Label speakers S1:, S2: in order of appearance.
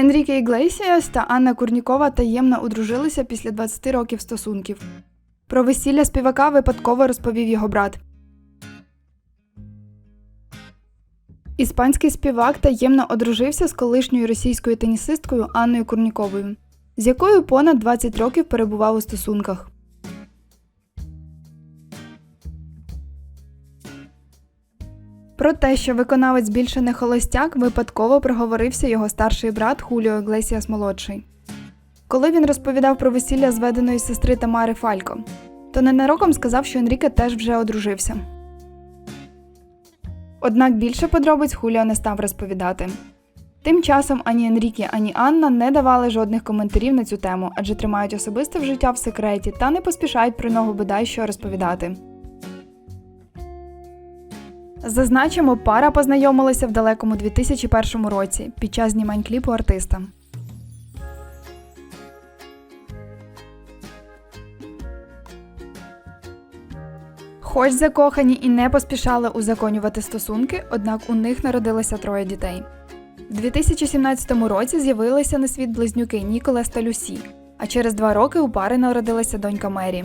S1: Енріке Іглесіас та Анна Курнікова таємно одружилися після 20 років стосунків. Про весілля співака випадково розповів його брат. Іспанський співак таємно одружився з колишньою російською тенісисткою Анною Курніковою, з якою понад 20 років перебував у стосунках. Про те, що виконавець більше не холостяк, випадково проговорився його старший брат Хуліо Іглесіас молодший. Коли він розповідав про весілля зведеної сестри Тамари Фалько, то ненароком сказав, що Енріке теж вже одружився. Однак більше подробиць Хуліо не став розповідати. Тим часом ані Енріке, ані Анна не давали жодних коментарів на цю тему, адже тримають особисте життя в секреті та не поспішають про нього бодай що розповідати. Зазначимо, пара познайомилася в далекому 2001 році під час знімань кліпу артиста. Хоч закохані і не поспішали узаконювати стосунки, однак у них народилося троє дітей. У 2017 році з'явилися на світ близнюки Ніколас та Люсі, а через два роки у пари народилася донька Мері.